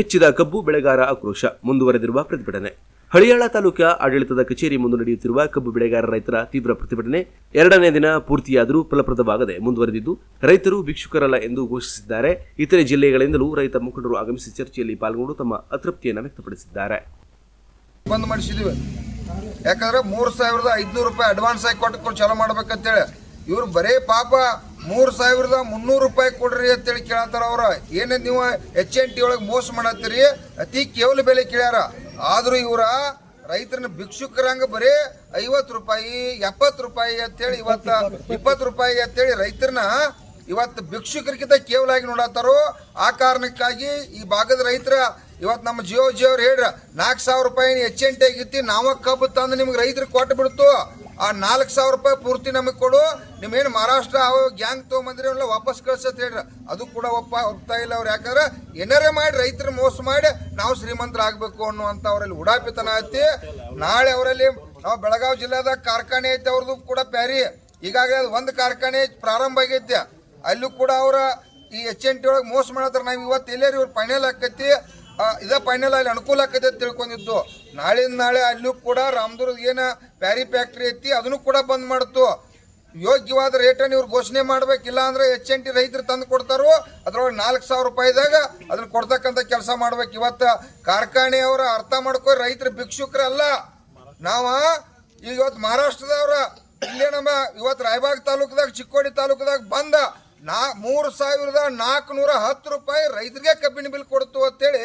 ಹೆಚ್ಚಿದ ಕಬ್ಬು ಬೆಳೆಗಾರ ಆಕ್ರೋಶ ಮುಂದುವರೆದಿರುವ ಪ್ರತಿಭಟನೆ. ಹಳಿಯಾಳ ತಾಲೂಕಾ ಆಡಳಿತದ ಕಚೇರಿ ಮುಂದೆ ನಡೆಯುತ್ತಿರುವ ಕಬ್ಬು ಬೆಳೆಗಾರ ರೈತರ ತೀವ್ರ ಪ್ರತಿಭಟನೆ ಎರಡನೇ ದಿನ ಪೂರ್ತಿಯಾದರೂ ಫಲಪ್ರದವಾಗದೆ ಮುಂದುವರೆದಿದ್ದು, ರೈತರು ಭಿಕ್ಷುಕರಲ್ಲ ಎಂದು ಘೋಷಿಸಿದ್ದಾರೆ. ಇತರೆ ಜಿಲ್ಲೆಗಳಿಂದಲೂ ರೈತ ಮುಖಂಡರು ಆಗಮಿಸಿ ಚರ್ಚೆಯಲ್ಲಿ ಪಾಲ್ಗೊಂಡು ತಮ್ಮ ಅತೃಪ್ತಿಯನ್ನು ವ್ಯಕ್ತಪಡಿಸಿದ್ದಾರೆ. ಬಂದ್ ಮಾಡಿಸಿದೀವಿ. ಯಾಕಂದ್ರೆ ಮೂರು ಸಾವಿರದ ಐದ್ನೂರು ರೂಪಾಯಿ ಅಡ್ವಾನ್ಸ್ ಆಗಿ ಕೊಟ್ಟು ಚಾಲೂ ಮಾಡ್ಬೇಕಂತೇಳಿ, ಇವ್ರು ಬರೇ ಪಾಪ ಮೂರ್ ಸಾವಿರದ ಮುನ್ನೂರು ರೂಪಾಯಿ ಕೊಡ್ರಿ ಅಂತೇಳಿ ಕೇಳತ್ತಾರ ಅವ್ರ. ಏನು ನೀವು ಎಚ್ ಎನ್ ಟಿ ಒಳಗೆ ಮೋಸ ಮಾಡತ್ತೀರಿ? ಅತಿ ಕೇವಲ ಬೆಲೆ ಕೇಳ್ಯಾರ. ಆದ್ರೂ ಇವರ ರೈತರನ್ನ ಭಿಕ್ಷುಕರಂಗ ಬರೀ ಐವತ್ತು ರೂಪಾಯಿ, ಎಪ್ಪತ್ತು ರೂಪಾಯಿ ಅಂತೇಳಿ ಇವತ್ತ ಇಪ್ಪತ್ತು ರೂಪಾಯಿ ಅಂತೇಳಿ ರೈತರನ್ನ ಇವತ್ತು ಭಿಕ್ಷುಕರಿಗಿಂತ ಕೇವಲ ಆಗಿ ನೋಡತ್ತಾರೋ, ಆ ಕಾರಣಕ್ಕಾಗಿ ಈ ಭಾಗದ ರೈತರ ಇವತ್ತು ನಮ್ಮ ಜಿಯೋ ಜಿಯೋ ಅವ್ರು ಹೇಳ್ರ ನಾಲ್ಕು ಸಾವಿರ ರೂಪಾಯಿ ಎಚ್ ಎನ್ ಟಿ ಆಗಿತ್ತಿ ನಾವ ಕಬ್ಬು ತಂದು ನಿಮ್ಗೆ ರೈತರಿಗೆ ಕೊಟ್ಟು ಬಿಡ್ತು ಆ ನಾಲ್ಕು ಸಾವಿರ ರೂಪಾಯಿ ಪೂರ್ತಿ ನಮಗೆ ಕೊಡು. ನಿಮ್ಮೇನು ಮಹಾರಾಷ್ಟ್ರ ಗ್ಯಾಂಗ್ ತೊಗೊಂಬಂದ್ರಿ ಅವೆಲ್ಲ ವಾಪಸ್ ಕಳ್ಸತ್ ಹೇಳ್ರ. ಅದು ಕೂಡ ಒಪ್ಪ, ಒಪ್ತಾ ಇಲ್ಲ ಅವ್ರು. ಯಾಕಂದ್ರೆ ಏನಾರೇ ಮಾಡಿ ರೈತರ ಮೋಸ ಮಾಡಿ ನಾವು ಶ್ರೀಮಂತರ ಆಗ್ಬೇಕು ಅನ್ನುವಂತ ಅವರಲ್ಲಿ ಉಡಾಪಿತನ ಐತಿ. ನಾಳೆ ಅವರಲ್ಲಿ ನಾವು ಬೆಳಗಾವಿ ಜಿಲ್ಲೆದಾಗ ಕಾರ್ಖಾನೆ ಐತೆ ಅವ್ರದ್ದು ಕೂಡ ಪ್ಯಾರಿ. ಈಗಾಗಲೇ ಅದು ಒಂದು ಕಾರ್ಖಾನೆ ಪ್ರಾರಂಭ ಆಗೈತೆ. ಅಲ್ಲೂ ಕೂಡ ಅವರ ಈ ಎಚ್ ಎನ್ ಟಿ ಒಳಗೆ ಮೋಸ ಮಾಡತ್ತಾರ ನಾವು ಇವತ್ತು ಎಲ್ಲೇರಿ ಇವ್ರು ಫೈನಲ್ ಆಕೈತಿ ಇದ ಫೈನಲ್ ಅಲ್ಲಿ ಅನುಕೂಲ ಆಕೈತೆ ಅಂತ ತಿಳ್ಕೊಂಡಿದ್ದು. ನಾಳಿನ ನಾಳೆ ಅಲ್ಲೂ ಕೂಡ ರಾಮದುರ್ಗ ಏನ ಪ್ಯಾರಿ ಫ್ಯಾಕ್ಟ್ರಿ ಐತಿ, ಅದನ್ನು ಕೂಡ ಬಂದ್ ಮಾಡ್ತು. ಯೋಗ್ಯವಾದ ರೇಟನ್ನು ಇವ್ರು ಘೋಷಣೆ ಮಾಡ್ಬೇಕಿಲ್ಲ ಅಂದ್ರೆ ಎಚ್ ಎನ್ ಟಿ ರೈತರು ತಂದು ಕೊಡ್ತಾರು. ಅದ್ರೊಳಗೆ ನಾಲ್ಕು ಸಾವಿರ ರೂಪಾಯಿದಾಗ ಅದನ್ನ ಕೊಡ್ತಕ್ಕಂಥ ಕೆಲಸ ಮಾಡ್ಬೇಕು. ಇವತ್ತು ಕಾರ್ಖಾನೆಯವರ ಅರ್ಥ ಮಾಡ್ಕೊ ರೈತರು ಭಿಕ್ಷುಕರಲ್ಲ. ನಾವ ಈಗ ಇವತ್ತು ಮಹಾರಾಷ್ಟ್ರದವ್ರ, ಇಲ್ಲೇ ನಮ್ಮ ಇವತ್ತು ರಾಯಬಾಗ್ ತಾಲೂಕದಾಗ, ಚಿಕ್ಕೋಡಿ ತಾಲೂಕದಾಗ ಬಂದ ನಾ ಮೂರು ಸಾವಿರದ ನಾಲ್ಕುನೂರ ಹತ್ತು ರೂಪಾಯಿ ರೈತರಿಗೆ ಕಬ್ಬಿನ ಬಿಲ್ ಕೊಡ್ತು ಅಂತೇಳಿ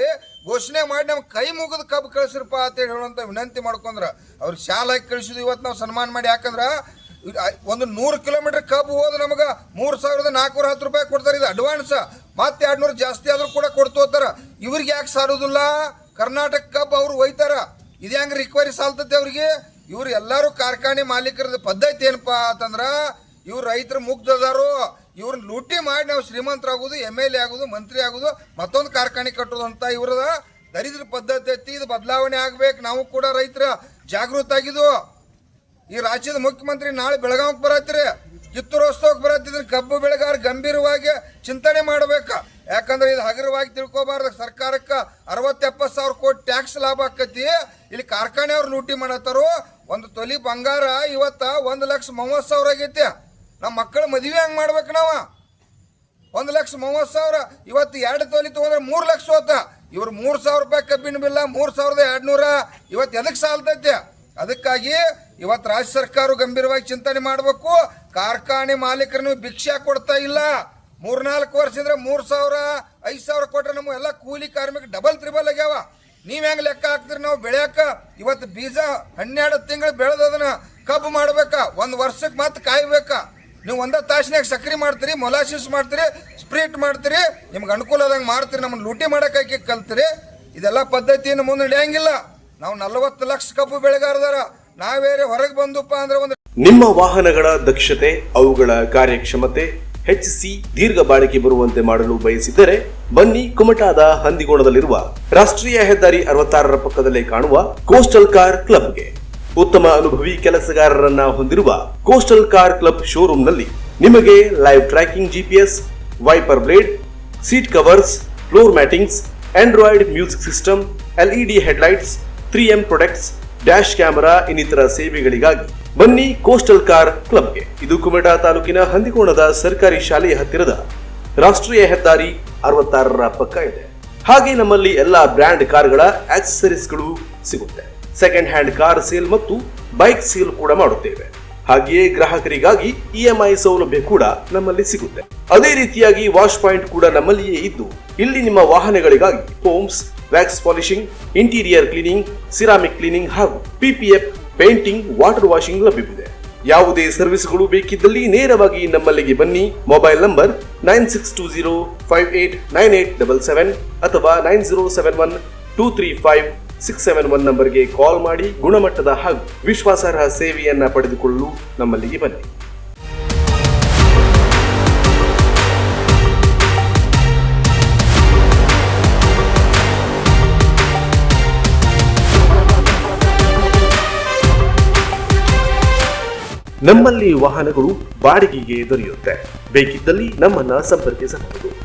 ಘೋಷಣೆ ಮಾಡಿ ನಮ್ಗೆ ಕೈ ಮುಗಿದ ಕಬ್ಬು ಕಳಿಸ್ರಪ್ಪ ಅಂತೇಳಿ ಹೇಳುವಂಥ ವಿನಂತಿ ಮಾಡ್ಕೊಂಡ್ರ. ಅವ್ರಿಗೆ ಶಾಲೆ ಹಾಕಿ ಇವತ್ತು ನಾವು ಸನ್ಮಾನ ಮಾಡಿ. ಯಾಕಂದ್ರೆ ಒಂದು ನೂರು ಕಿಲೋಮೀಟರ್ ಕಬ್ಬು ಹೋದ್ರೆ ನಮಗೆ ಮೂರು ಸಾವಿರದ ನಾಲ್ಕುನೂರ ಹತ್ತು ರೂಪಾಯಿ ಕೊಡ್ತಾರೆ. ಇದು ಅಡ್ವಾನ್ಸ್ ಮತ್ತೆ ಎರಡು ನೂರು ಜಾಸ್ತಿ ಆದ್ರೂ ಕೂಡ ಕೊಡ್ತು ಹೋಗ್ತಾರ ಇವ್ರಿಗೆ ಯಾಕೆ ಸಾರೋದಿಲ್ಲ? ಕರ್ನಾಟಕ ಕಬ್ಬು ಅವ್ರು ಒಯ್ತಾರ. ಇದು ಹೆಂಗೆ ರಿಕ್ವರಿ ಸಾಲ್ತತೆ ಅವ್ರಿಗೆ? ಇವ್ರು ಎಲ್ಲರೂ ಕಾರ್ಖಾನೆ ಮಾಲೀಕರದ ಪದ್ಧತಿ ಏನಪ್ಪಾ ಅಂತಂದ್ರೆ ಇವ್ರು ರೈತರು ಮುಗ್ಧದಾರು ಇವ್ರನ್ನ ಲೂಟಿ ಮಾಡಿ ನಾವು ಶ್ರೀಮಂತರಾಗೋದು ಎಂ ಎಲ್ ಎ ಆಗೋದು ಮಂತ್ರಿ ಆಗೋದು ಮತ್ತೊಂದು ಕಾರ್ಖಾನೆ ಕಟ್ಟೋದು ಅಂತ ಇವ್ರದ ದರಿದ್ರ ಪದ್ಧತಿ ಐತಿ. ಇದು ಬದಲಾವಣೆ ಆಗ್ಬೇಕು. ನಾವು ಕೂಡ ರೈತರ ಜಾಗೃತ ಆಗಿದ್ವು ಈ ರಾಜ್ಯದ ಮುಖ್ಯಮಂತ್ರಿ ನಾಳೆ ಬೆಳಗಾವಿಗೆ ಬರತ್ತೀರಿ. ಕಿತ್ತೂರೋತ್ಸವಕ್ಕೆ ಬರತ್ತಿದ್ರೆ ಕಬ್ಬು ಬೆಳೆಗಾರ ಗಂಭೀರವಾಗಿ ಚಿಂತನೆ ಮಾಡಬೇಕು. ಯಾಕಂದ್ರೆ ಇದು ಹಗುರವಾಗಿ ತಿಳ್ಕೊಬಾರ್ದು. ಸರ್ಕಾರಕ್ಕೆ ಅರವತ್ತು ಎಪ್ಪತ್ತು ಸಾವಿರ ಕೋಟಿ ಟ್ಯಾಕ್ಸ್ ಲಾಭ ಆಕತಿ. ಇಲ್ಲಿ ಕಾರ್ಖಾನೆ ಅವ್ರು ಲೂಟಿ ಮಾಡತ್ತಾರು? ಒಂದು ತೊಲಿ ಬಂಗಾರ ಇವತ್ತ ಒಂದು ಲಕ್ಷ ಮೂವತ್ತು ಸಾವಿರ ಆಗೈತಿ. ನಮ್ಮ ಮಕ್ಕಳ ಮದುವೆ ಹಂಗೆ ಮಾಡ್ಬೇಕು ನಾವ? ಒಂದು ಲಕ್ಷ ಮೂವತ್ತು ಸಾವಿರ, ಇವತ್ತು ಎರಡು ತೊಲಿ ತಗೊಂಡ್ರೆ ಮೂರು ಲಕ್ಷ ಹೋತ. ಇವ್ರು ಮೂರು ಸಾವಿರ ರೂಪಾಯಿ ಕಬ್ಬಿನ ಬಿಲ್ಲ, ಮೂರು ಸಾವಿರದ ಎರಡ್ನೂರ. ಇವತ್ತು ಎದಕ್ಕೆ ಸಾಲ್ತೈತೆ? ಅದಕ್ಕಾಗಿ ಇವತ್ತು ರಾಜ್ಯ ಸರ್ಕಾರ ಗಂಭೀರವಾಗಿ ಚಿಂತನೆ ಮಾಡಬೇಕು. ಕಾರ್ಖಾನೆ ಮಾಲೀಕರನ್ನು ಭಿಕ್ಷೆ ಕೊಡ್ತಾ ಇಲ್ಲ. ಮೂರ್ನಾಲ್ಕು ಇದ್ರೆ ಮೂರು ಸಾವಿರ, ಐದು ಸಾವಿರ ಕೊಟ್ರೆ ನಮ್ಮ ಎಲ್ಲ ಕೂಲಿ ಕಾರ್ಮಿಕ ಡಬಲ್, ತ್ರಿಬಲ್ ಆಗ್ಯಾವ. ನೀವು ಹೆಂಗ್ ಲೆಕ್ಕ ಹಾಕ್ತೀರಿ ನಾವು ಬೆಳ್ಯಾಕ? ಇವತ್ತು ಬೀಜ ಹನ್ನೆರಡು ತಿಂಗಳು ಬೆಳೆದದನ್ನ ಕಬ್ಬು ಮಾಡ್ಬೇಕಾ? ಒಂದು ವರ್ಷಕ್ಕೆ ಮತ್ತೆ ಕಾಯ್ಬೇಕಾ? ನೀವು ಒಂದ ತಾಸಿನಾಗ ಸಕ್ರಿ ಮಾಡ್ತೀರಿ, ಮೊಲಾಸಿಸ್ ಮಾಡ್ತೀರಿ, ಸ್ಪ್ರಿಟ್ ಮಾಡ್ತೀರಿ, ನಿಮ್ಗೆ ಅನುಕೂಲ ಆದಂಗೆ ಮಾಡ್ತೀರಿ, ನಮ್ಮನ್ನು ಲೂಟಿ ಮಾಡಕ್ಕೆ ಕಲ್ತೀರಿ. ಇದೆಲ್ಲ ಪದ್ಧತಿಯನ್ನು ಮುಂದೆ ನಡೆಯಂಗಿಲ್ಲ. ನಾವು ನಲವತ್ತು ಲಕ್ಷ ಕಬ್ಬು ಬೆಳೆಗಾರದಾರ, ನಾವೇರೆ ಹೊರಗೆ ಬಂದಪ್ಪ ಅಂದ್ರೆ ಒಂದು ನಿಮ್ಮ ವಾಹನಗಳ ದಕ್ಷತೆ, ಅವುಗಳ ಕಾರ್ಯಕ್ಷಮತೆ, ಹೆಚ್ಚಿಸಿ ದೀರ್ಘ ಬಾಳಿಕೆ ಬರುವಂತೆ ಮಾಡಲು ಬಯಸಿದ್ದರೆ ಬನ್ನಿ ಕುಮಟಾದ ಹಂದಿಗೋಣದಲ್ಲಿರುವ ರಾಷ್ಟ್ರೀಯ ಹೆದ್ದಾರಿ ಅರವತ್ತಾರರ ಪಕ್ಕದಲ್ಲೇ ಕಾಣುವ ಕೋಸ್ಟಲ್ ಕಾರ್ ಕ್ಲಬ್ಗೆ ಉತ್ತಮ ಅನುಭವಿ ಕೆಲಸಗಾರರನ್ನ ಹೊಂದಿರುವ ಕೋಸ್ಟಲ್ ಕಾರ್ ಕ್ಲಬ್ ಶೋರೂಮ್ನಲ್ಲಿ ನಿಮಗೆ live tracking GPS wiper blade seat covers floor mattings Android music system LED headlights three M products dash camera ಇನ್ನಿತರ ಸೇವೆಗಳಿಗಾಗಿ ಬನ್ನಿ ಕೋಸ್ಟಲ್ ಕಾರ್ ಕ್ಲಬ್ಗೆ ಇದು ಕುಮಟಾ ತಾಲೂಕಿನ ಹಂದಿಕೋಣದ ಸರ್ಕಾರಿ ಶಾಲೆಯ ಹತ್ತಿರದ ರಾಷ್ಟ್ರೀಯ ಹೆದ್ದಾರಿ ಅರವತ್ತಾರರ ಪಕ್ಕ ಇದೆ. ಹಾಗೆ ನಮ್ಮಲ್ಲಿ ಎಲ್ಲಾ ಬ್ರ್ಯಾಂಡ್ ಕಾರ್ಗಳ ಆಕ್ಸೆಸರೀಸ್ಗಳು ಸಿಗುತ್ತೆ. ಸೆಕೆಂಡ್ ಹ್ಯಾಂಡ್ ಕಾರ್ ಸೇಲ್ ಮತ್ತು ಬೈಕ್ ಸೇಲ್ ಕೂಡ ಮಾಡುತ್ತೇವೆ. ಹಾಗೆಯೇ ಗ್ರಾಹಕರಿಗಾಗಿ ಇಎಂಐ ಸೌಲಭ್ಯ ಕೂಡ ನಮ್ಮಲ್ಲಿ ಸಿಗುತ್ತೆ. ಅದೇ ರೀತಿಯಾಗಿ ವಾಶ್ ಪಾಯಿಂಟ್ ಕೂಡ ನಮ್ಮಲ್ಲಿಯೇ ಇದ್ದು, ಇಲ್ಲಿ ನಿಮ್ಮ ವಾಹನಗಳಿಗಾಗಿ homes wax polishing interior cleaning ceramic cleaning ಹಾಗೂ ಪಿಪಿಎಫ್ ಪೇಂಟಿಂಗ್ ವಾಟರ್ ವಾಷಿಂಗ್ ಲಭ್ಯವಿದೆ. ಯಾವುದೇ ಸರ್ವಿಸ್ಗಳು ಬೇಕಿದ್ದಲ್ಲಿ ನೇರವಾಗಿ ನಮ್ಮಲ್ಲಿಗೆ ಬನ್ನಿ. Mobile number nine six two zero five eight nine eight double seven ಅಥವಾ nine zero seven one two three five six seven one ನಂಬರ್ಗೆ ಕಾಲ್ ಮಾಡಿ ಗುಣಮಟ್ಟದ ಹಾಗೂ ವಿಶ್ವಾಸಾರ್ಹ ಸೇವೆಯನ್ನ ಪಡೆದುಕೊಳ್ಳಲು ನಮ್ಮಲ್ಲಿಗೆ ಬನ್ನಿ. ನಮ್ಮಲ್ಲಿ ವಾಹನಗಳು ಬಾಡಿಗೆಗೆ ದೊರೆಯುತ್ತೆ. ಬೇಕಿದ್ದಲ್ಲಿ ನಮ್ಮನ್ನ ಸಂಪರ್ಕಿಸಬಹುದು.